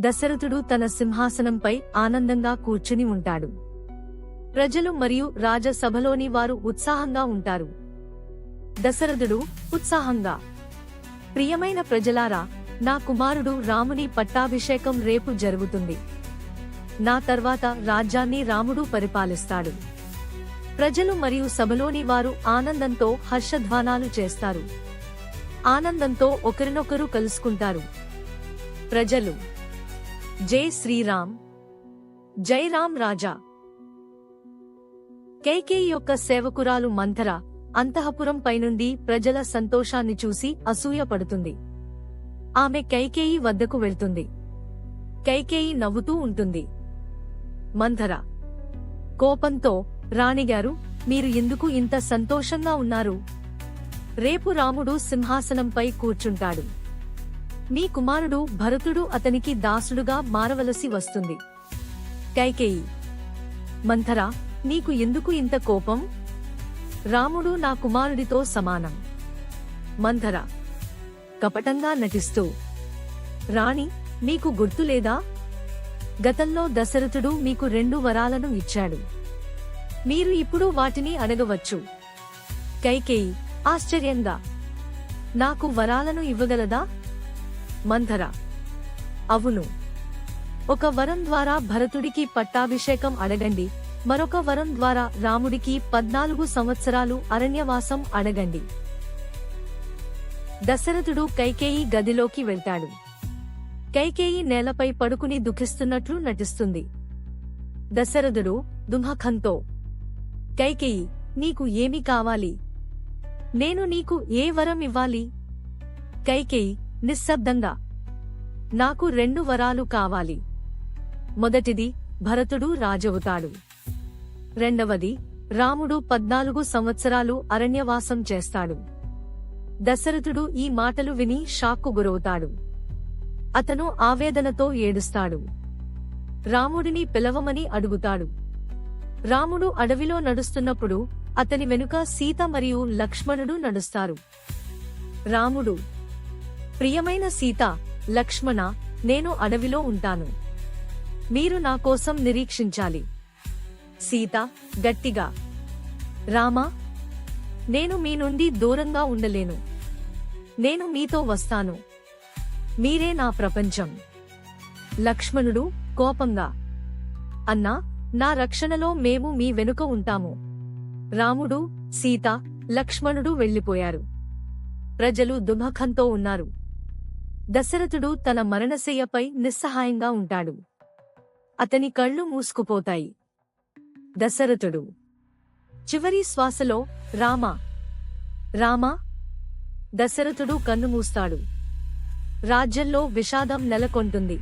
దశరథుడు తన సింహాసనంపై ఆనందంగా కూర్చుని ఉంటాడు. ప్రజలు మరియు రాజసభలోని వారు ఉత్సాహంగా ఉంటారు. దశరథుడు ఉత్సాహంగా. ప్రియమైన ప్రజలారా నా కుమారుడు రాముని పట్టాభిషేకం రేపు జరుగుతుంది. నా తర్వాత రాజ్యాన్ని రాముడు పరిపాలిస్తాడు. ప్రజలు మరియు సభలోని వారు ఆనందంతో హర్షధ్వానాలు చేస్తారు. ఆనందంతో ఒకరినొకరు కలుసుకుంటారు. ప్రజలు జై శ్రీరామ్. జై రామ్ రాజా. కైకేయి యొక్క సేవకురాలు మంథర అంతఃపురం పైనుండి ప్రజల సంతోషాన్ని చూసి అసూయ పడుతుంది ఆమె కైకేయి వద్దకు వెళ్తుంది. కైకేయి నవ్వుతూ ఉంటుంది. మంథర కోపంతో రాణిగారు మీరు ఎందుకు ఇంత సంతోషంగా ఉన్నారు? రేపు రాముడు సింహాసనంపై కూర్చుంటాడు. మీ కుమారుడు భరతుడు అతనికి దాసుడుగా మారవలసి వస్తుంది. కైకేయి మంథర నీకు ఎందుకు ఇంత కోపం? రాముడు నా కుమారుడితో సమానం. మంథర కపటంగా నటిస్తూ రాణి మీకు గుర్తులేదా గతంలో దశరథుడు మీకు రెండు వరాలను ఇచ్చాడు. మీరు ఇప్పుడు వాటిని అడగవచ్చు. కైకేయి ఆశ్చర్యంగా నాకు వరాలను ఇవ్వగలదా? మంధర. అవును. ఒక వరం ద్వారా భరతుడికి పట్టాభిషేకం అడగండి. మరొక వరం ద్వారా రాముడికి పద్నాలుగు సంవత్సరాలు అరణ్యవాసం అడగండి. దశరథుడు కైకేయి గదిలోకి వెళ్తాడు. కైకేయి నేలపై పడుకుని దుఃఖిస్తున్నట్లు నటిస్తుంది. దశరథుడు దుమ్హఖంతో కైకేయి నీకు ఏమి కావాలి? నేను నీకు ఏ వరం ఇవ్వాలి? కైకేయి నిశ్శబ్దంగా. నాకు రెండు వరాలు కావాలి. మొదటిది భరతుడు రాజవుతాడు. రెండవది రాముడు పద్నాలుగు సంవత్సరాలు అరణ్యవాసం చేస్తాడు. దశరథుడు ఈ మాటలు విని షాక్కు గురవుతాడు. అతను ఆవేదనతో ఏడుస్తాడు. రాముడిని పిలవమని అడుగుతాడు. రాముడు అడవిలో నడుస్తున్నప్పుడు అతని వెనుక సీత మరియు లక్ష్మణుడు నడుస్తారు. రాముడు ప్రియమైన సీత లక్ష్మణ నేను అడవిలో ఉంటాను. మీరు నా కోసం నిరీక్షించాలి. సీత గట్టిగా రామా నేను మీ నుండి దూరంగా ఉండలేను. నేను మీతో వస్తాను. మీరే నా ప్రపంచం. లక్ష్మణుడు కోపంగా అన్నా నా రక్షణలో మేము మీ వెనుక ఉంటాము. రాముడు సీత లక్ష్మణుడు వెళ్ళిపోయారు ప్రజలు దుమఖంతో ఉన్నారు. దశరథుడు తన మరణశయ్యపై నిస్సహాయంగా ఉంటాడు. అతని కళ్ళు మూసుకుపోతాయి. దశరథుడు చివరి శ్వాసలో రామ రామ దశరథుడు కన్నుమూస్తాడు రాజ్యంలో విషాదం నెలకొంటుంది.